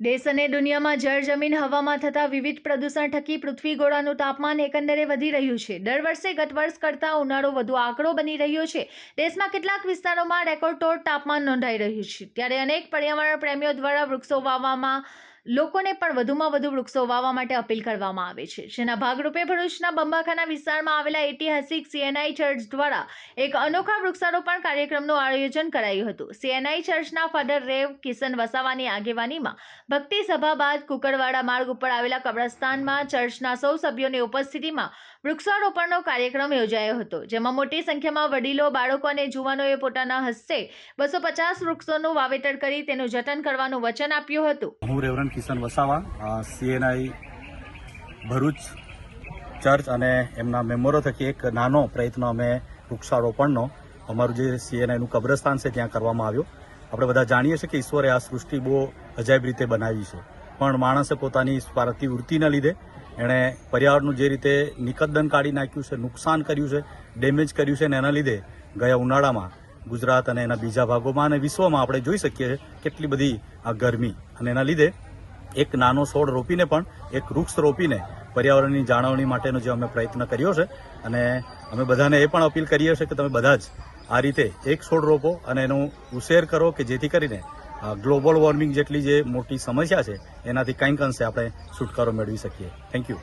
દેશ અને દુનિયામાં જળ જમીન હવામાં થતા વિવિધ પ્રદૂષણ થકી પૃથ્વી ગોળાનું તાપમાન એકંદરે વધી રહ્યું છે. દર વર્ષે ગત વર્ષ કરતાં ઉનાળો વધુ આંકડો બની રહ્યો છે. દેશમાં કેટલાક વિસ્તારોમાં રેકોર્ડ તોડ તાપમાન નોંધાઈ રહ્યું છે. ત્યારે અનેક પર્યાવરણ પ્રેમીઓ દ્વારા વૃક્ષો વાવવામાં લોકોને પણ વધુમાં વધુ વૃક્ષો વાવવા માટે અપીલ કરવામાં આવે છે. જેના ભાગરૂપે ભરૂચના બંબાખાના વિસ્તારમાં આવેલા ઐતિહાસિક સીએનઆઈ ચર્ચ દ્વારા એક અનોખા વૃક્ષારોપણ કાર્યક્રમનું આયોજન કરાયું હતું. સીએનઆઈ ચર્ચના ફાધર રેવ કિશન વસાવાની આગેવાનીમાં ભક્તિ સભા બાદ કુકરવાડા માર્ગ ઉપર આવેલા કબ્રસ્તાનમાં ચર્ચના સૌ સભ્યોની ઉપસ્થિતિમાં વૃક્ષારોપણનો કાર્યક્રમ યોજાયો હતો, જેમાં મોટી સંખ્યામાં વડીલો, બાળકો અને જુવાનોએ પોતાના હસ્તે બસો પચાસ વૃક્ષોનું વાવેતર કરી તેનું જતન કરવાનું વચન આપ્યું હતું. કિશન વસાવા સીએનઆઈ ભરૂચ ચર્ચ અને એમના મેમ્બરો થકી એક નાનો પ્રયત્ન અમે વૃક્ષારોપણનો, અમારું જે સીએનઆઈનું કબ્રસ્તાન છે ત્યાં કરવામાં આવ્યો. આપણે બધા જાણીએ છીએ કે ઈશ્વરે આ સૃષ્ટિ બહુ અજાયબ રીતે બનાવી છે. પણ માણસે પોતાની સ્વાર્થી વૃત્તિના લીધે એણે પર્યાવરણનું જે રીતે નિકદ્દન કાઢી નાખ્યું છે, નુકસાન કર્યું છે, ડેમેજ કર્યું છે અને એના લીધે ગયા ઉનાળામાં ગુજરાત અને એના બીજા ભાગોમાં અને વિશ્વમાં આપણે જોઈ શકીએ કેટલી બધી આ ગરમી. અને એના લીધે એક નાનો છોડ રોપીને પણ એક વૃક્ષ રોપીને પર્યાવરણની જાળવણી માટેનો જે અમે પ્રયત્ન કર્યો છે અને અમે બધાને એ પણ અપીલ કરીએ છીએ કે તમે બધા જ આ રીતે એક છોડ રોપો અને એનો ઉછેર કરો કે જેથી કરીને ગ્લોબલ વોર્મિંગ જેટલી જે મોટી સમસ્યા છે, એનાથી કંઈક અંશે આપણે છુટકારો મેળવી શકીએ. Thank you